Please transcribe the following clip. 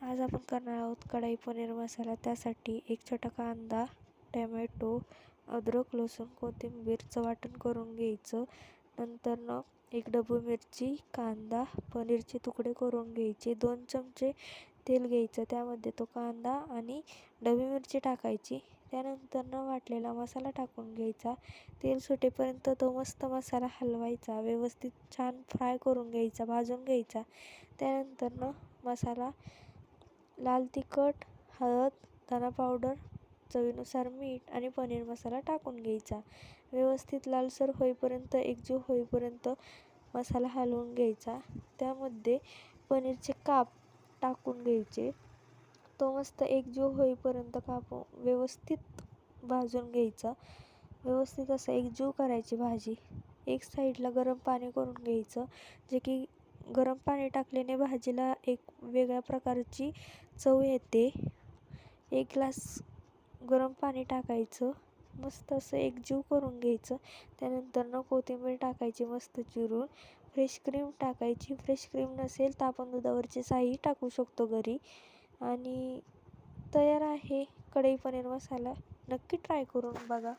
आज आपण करणार आहोत कढाई पनीर मसाला. त्यासाठी एक छोटा कांदा टॅमॅटो अद्रक लसूण कोथिंबीरचं वाटण करून घ्यायचं. नंतरनं एक डबू मिरची कांदा पनीरचे तुकडे करून घ्यायचे. दोन चमचे तेल घ्यायचं. त्यामध्ये तो कांदा आणि डबी मिरची टाकायची. त्यानंतरनं वाटलेला मसाला टाकून घ्यायचा. तेल सुटेपर्यंत तो मस्त मसाला हलवायचा. व्यवस्थित छान फ्राय करून घ्यायचा भाजून घ्यायचा. त्यानंतरनं मसाला लाल तिखट हळद धना पावडर चवीनुसार मीठ आणि पनीर मसाला टाकून घ्यायचा. व्यवस्थित लालसर होईपर्यंत एकजीव होईपर्यंत मसाला हलवून घ्यायचा. त्यामध्ये पनीरचे काप टाकून घ्यायचे. तो मस्त एकजीव होईपर्यंत काप व्यवस्थित भाजून घ्यायचा. व्यवस्थित असं एकजीव करायची भाजी. एक साईडला गरम पाणी करून घ्यायचं जे की गरम पाणी टाकल्याने भाजीला एक वेगळ्या प्रकारची चव येते. एक ग्लास गरम पाणी टाकायचं मस्त असं एकजीव करून घ्यायचं. त्यानंतरनं कोथिंबीर टाकायची मस्त चिरून. फ्रेश क्रीम टाकायची फ्रेश क्रीम नसेल तर आपण दुधावरची साई टाकू शकतो घरी. आणि तयार आहे कढई पनीर मसाला. नक्की ट्राय करून बघा.